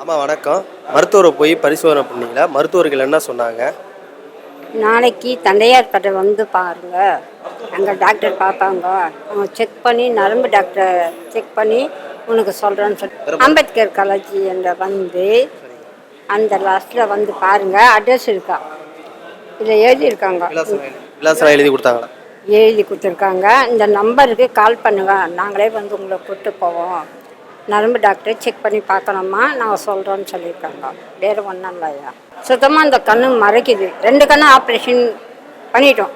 அம்மா வணக்கம். மருத்துவரை போய் பரிசோதனை பண்ணீங்களா? மருத்துவர்கள் என்ன சொன்னாங்க? நாளைக்கு தண்டையார்பேட்டை வந்து பாருங்க. அங்கே டாக்டர் பார்ப்பாங்க. அவங்க செக் பண்ணி நரம்பு டாக்டர் செக் பண்ணி உனக்கு சொல்கிறேன்னு சொல்லி அம்பேத்கர் காலேஜ் என்ற வந்து அந்த லாஸ்ட்டில் வந்து பாருங்க. அட்ரஸ் இருக்கா? இதில் எழுதியிருக்காங்க. எழுதி கொடுத்தாங்களா? எழுதி கொடுத்துருக்காங்க. இந்த நம்பருக்கு கால் பண்ணுங்கள் நாங்களே வந்து உங்களை கூப்பிட்டு போவோம். நரம்பு டாக்டரை செக் பண்ணி பார்க்கணுமா? நாங்கள் சொல்கிறோன்னு சொல்லியிருக்காங்க. வேறு ஒன்றும் இல்லையா? சுத்தமாக இந்த கண்ணு மறைக்குது. ரெண்டு கண்ணும் ஆப்ரேஷன் பண்ணிட்டோம்.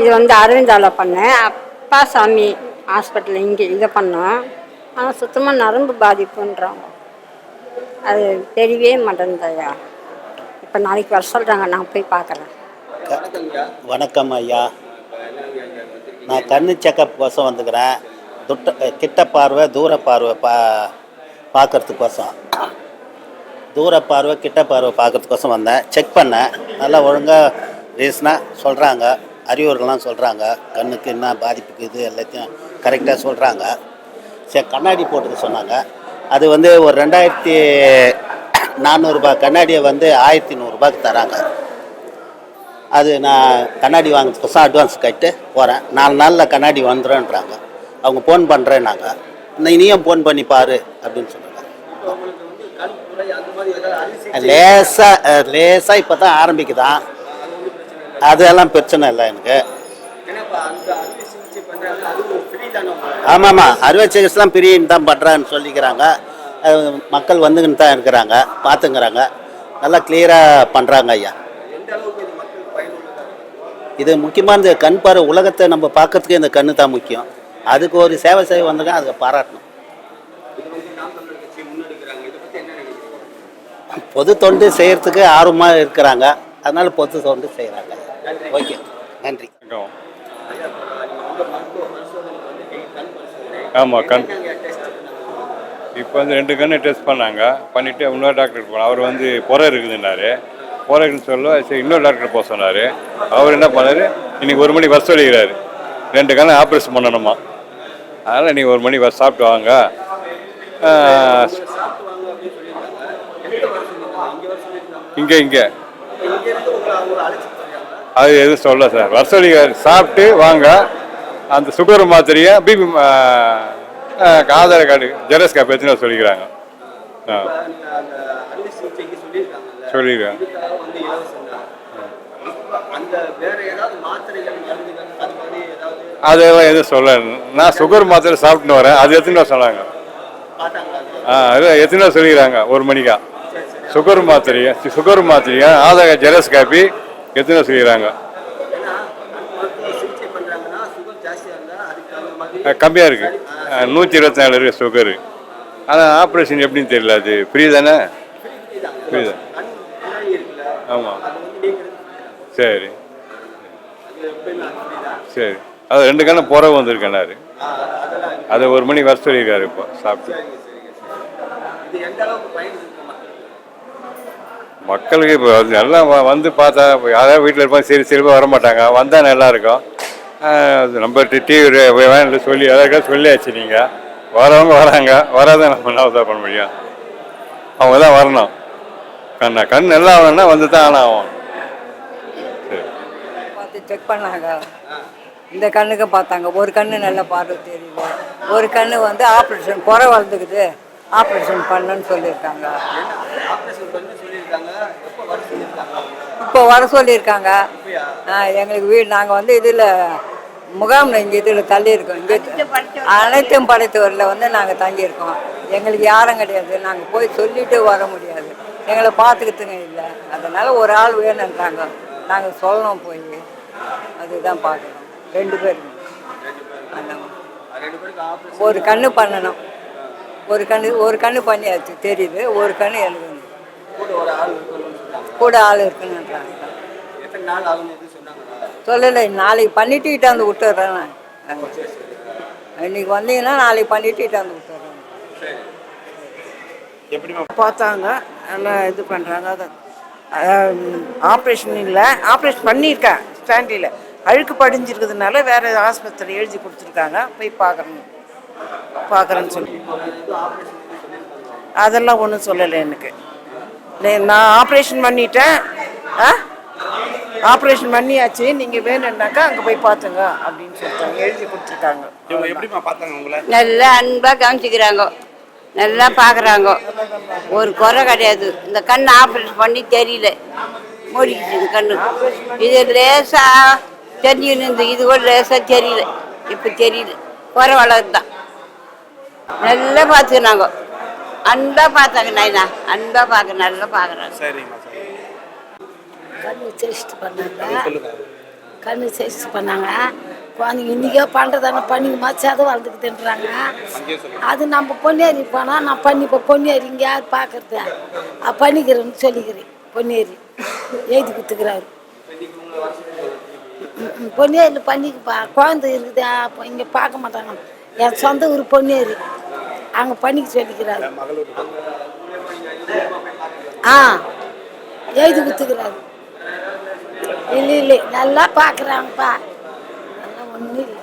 இது வந்து அரவிந்தாவில் பண்ணேன். அப்பா சாமி ஹாஸ்பிட்டல் இங்கே இதை பண்ணோம். ஆனால் சுத்தமாக நரம்பு பாதிப்புன்றாங்க. அது தெரியவே மாட்டேன்தையா இப்போ நாளைக்கு வர சொல்கிறாங்க நான் போய் பார்க்குறேன். வணக்கம் ஐயா. நான் கண்ணு செக்கப் கோசம் வந்துக்கிறேன். துட்ட கிட்ட பார்வை தூர பார்வை பா பார்க்கறதுக்கோசம் தூர பார்வை கிட்ட பார்வை பார்க்கறதுக்கோசம் வந்தேன். செக் பண்ணேன். நல்லா ஒழுங்காக ரீசனாக சொல்கிறாங்க அறிவுரைகள்லாம் சொல்கிறாங்க கண்ணுக்கு என்ன பாதிப்புக்கு இது எல்லாத்தையும் கரெக்டாக சொல்கிறாங்க சரி கண்ணாடி போட்டுக்க சொன்னாங்க. அது வந்து ஒரு ரெண்டாயிரத்தி நானூறுரூபா கண்ணாடியை வந்து ஆயிரத்தி நூறுரூபாய்க்கு தராங்க. அது நான் கண்ணாடி வாங்கிறதுக்கோசம் அட்வான்ஸ் கட்டு போகிறேன் நாலு நாளில் கண்ணாடி வந்துடும்ன்றாங்க அவங்க ஃபோன் பண்ணுறேன்னாங்க நீ நீயும் ஃபோன் பண்ணி பாரு அப்படின்னு சொன்னாங்க. லேசாக லேசாக இப்போ தான் ஆரம்பிக்குதான். அதெல்லாம் பிரச்சனை இல்லை எனக்கு. ஆமாம்மா அறுவை சிகிச்சைலாம் பிரியின்னு தான் பண்ணுறான்னு சொல்லிக்கிறாங்க. மக்கள் வந்துக்கின்னு தான் இருக்கிறாங்க பார்த்துங்கிறாங்க. நல்லா கிளியராக பண்ணுறாங்க ஐயா. இது முக்கியமானது கண் பார்வை உலகத்தை நம்ம பார்க்கறதுக்கு இந்த கண்ணு தான் முக்கியம். அதுக்கு ஒரு சேவை செய்ய வந்திருக்கேன் அதை பாராட்டணும். பொது தொண்டு செய்கிறதுக்கு ஆர்வமாக இருக்கிறாங்க. அதனால் பொது தொண்டு செய்கிறாங்க ஓகே. நன்றி. ஆமாம் கண். இப்போ வந்து ரெண்டு கண்ணு டெஸ்ட் பண்ணாங்க. பண்ணிவிட்டு இன்னொரு டாக்டர் போனோம் அவர் வந்து புற இருக்குதுன்னாரு. போறேன்னு சொல்ல சரி இன்னொரு டாக்டர் போக சொன்னார். அவர் என்ன பண்ணார்? இன்னைக்கு ஒரு மணி வர சொல்லிக்கிறாரு ரெண்டு காலம் ஆப்ரேஷன் பண்ணணுமா. அதனால் நீங்கள் ஒரு மணி வர சாப்பிட்டு வாங்க. இங்கே இங்கே. அது எதுவும் சொல்ல சார். வர சொல்லிக்கிறார் சாப்பிட்டு வாங்க. அந்த சுகர் மாத்திரையை BP Aadhaar card xerox copy எடுத்துன்னு சொல்லிக்கிறாங்க. ஆ. சொல்லிடுறேன் இதுக்காக வந்து இலவசம் தான் இப்ப அந்த வேற ஏதாவது மாத்திரைகள் மருந்துகள் அது மாதிரி ஏதாவது அதெல்லாம் எதுவும் சொல்ல நான் சுகர் மாத்திரை சாப்பிட்டுன்னு வரேன். அது எத்தனை வர சொன்னாங்க? ஆ அது எத்தனை சொல்லிக்கிறாங்க? ஒரு மணிக்கா? சுகர் மாத்திரையை? சுகர் மாத்திரையை? ஆதார் ஜெரஸ் காப்பி எத்தனை சொல்லிக்கிறாங்க? கம்மியாக இருக்குது நூற்றி இருபத்தி நாலு இருக்குது சுகரு ஆனால் ஆப்ரேஷன் எப்படின்னு தெரியல அது. ஃப்ரீ தானே? ஃப்ரீ தான். ஆமாம் சரி. சரி. அது ரெண்டு கண்ணு புறவு வந்திருக்கேனாரு அதை ஒரு மணிக்கு வர சொல்லியிருக்காரு இப்போ சாப்பிட்டு. மக்களுக்கு இப்போ எல்லாம் நல்லா வந்து பார்த்தா இப்போ யாராவது வீட்டில் இருப்பாங்க சரி சரி வர மாட்டாங்க. வந்தால் நல்லா இருக்கும். அது நம்ம டிவி வேணும் சொல்லி யாராவது சொல்லியாச்சு நீங்கள் வரவங்க வராங்க. வராத நம்ம என்ன பண்ண முடியும்? அவங்க தான் வரணும். கண்ணா கண் நல்லா ஆகணும்னா வந்து தான் ஆனால் ஆகும் செக் பண்ணாங்க. இந்த கண்ணுக்கு பார்த்தாங்க. ஒரு கண்ணு நல்ல பார்வை தெரியல ஒரு கண்ணு வந்து ஆப்ரேஷன் குறை வளர்ந்துக்குது. ஆப்ரேஷன் பண்ணுன்னு சொல்லியிருக்காங்க. இப்போ வர சொல்லியிருக்காங்க. எங்களுக்கு வீடு நாங்கள் வந்து இதில் முகாமில் இங்கே இதில் தள்ளியிருக்கோம். இங்கே அனைத்தும் படைத்தவரில் வந்து நாங்கள் தங்கியிருக்கோம். எங்களுக்கு யாரும் கிடையாது. நாங்கள் போய் சொல்லிட்டு வர முடியாது. எங்களை பார்த்துக்கிறதுங்க இல்லை. அதனால் ஒரு ஆள் வேணுன்றாங்க. நாங்கள் சொல்லணும் போய். அதுதான் பார்க்குறோம் ரெண்டு ஆப்ரேஷன் ஒரு கண்ணு பண்ணணும். ஒரு கண்ணு ஒரு கண்ணு பண்ணியாச்சு தெரியுது. ஒரு கண்ணு எனக்கு வந்து கூட ஆள் சொன்னாங்களா? சொல்லலை. நாளைக்கு பண்ணிட்டு இட்டாந்து விட்டுறேன் நான். இன்னைக்கு வந்தீங்கன்னா நாளைக்கு பண்ணிட்டு இட்டாந்து விட்டுறேன். பார்த்தாங்க. நல்லா இது பண்ணுறாங்க அது ஆப்ரேஷன் இல்லை. ஆப்ரேஷன் பண்ணியிருக்கேன். ஸ்டாண்டில் அழுக்கு படிஞ்சிருக்கிறதுனால வேறு ஆஸ்பத்திரி எழுதி கொடுத்துருக்காங்க. போய் பார்க்குறேன். பார்க்குறேன்னு சொல்லி. அதெல்லாம் ஒன்றும் சொல்லலை எனக்கு. நான் ஆப்ரேஷன் பண்ணிட்டேன். ஆ? ஆப்ரேஷன் பண்ணியாச்சு. நீங்கள் வேணும்னாக்கா அங்கே போய் பார்த்துங்க அப்படின்னு சொல்லிட்டாங்க. எழுதி கொடுத்துருக்காங்க. இவங்க பார்த்தாங்க உங்களை? நல்லா அன்பாக கவனிச்சுக்கிறாங்க நல்லா பார்க்குறாங்க. ஒரு குறை கிடையாது. இந்த கண் ஆப்ரேஷன் பண்ணி தெரியல. மூடிக்கிச்சு கண்ணு இது லேசாக தெரிஞ்சுன்னு இருந்து இது கூட லேசாக தெரியல. இப்போ தெரியல. குறை தான். நல்லா பார்த்துக்கினாங்க அன்பாக பார்த்தாங்க நாயினா. அன்பாக பார்க்க நல்லா பார்க்குறாங்க. கண்ணு டெஸ்ட் பண்ணாங்க. கண்ணு டெஸ்ட் பண்ணாங்க. குழந்தைங்க இன்றைக்கே பண்ணுறதானே பண்ணிங்க மச்சாது வளர்ந்துக்குதுன்றாங்க. அது நம்ம பொன்னேரி போனால் நான் பண்ணி இப்போ பொன்னேரி இங்கே யார் பார்க்கறது? பண்ணிக்கிறேன்னு சொல்லிக்கிறேன். பொன்னேரி. எழுதி கொடுத்துக்கிறாரு பொன்னேரியில் பண்ணிக்குப்பா குழந்தை இருக்குது அப்போ இங்கே பார்க்க மாட்டாங்க. என் சொந்த ஊர் பொன்னேரி அங்கே பண்ணிக்க சொல்லிக்கிறாரு. ஆ எழுதி கொடுத்துக்கிறாரு இல்லை இல்லை நல்லா பார்க்குறாங்கப்பா நல்லா ஒன்றும் இல்லை.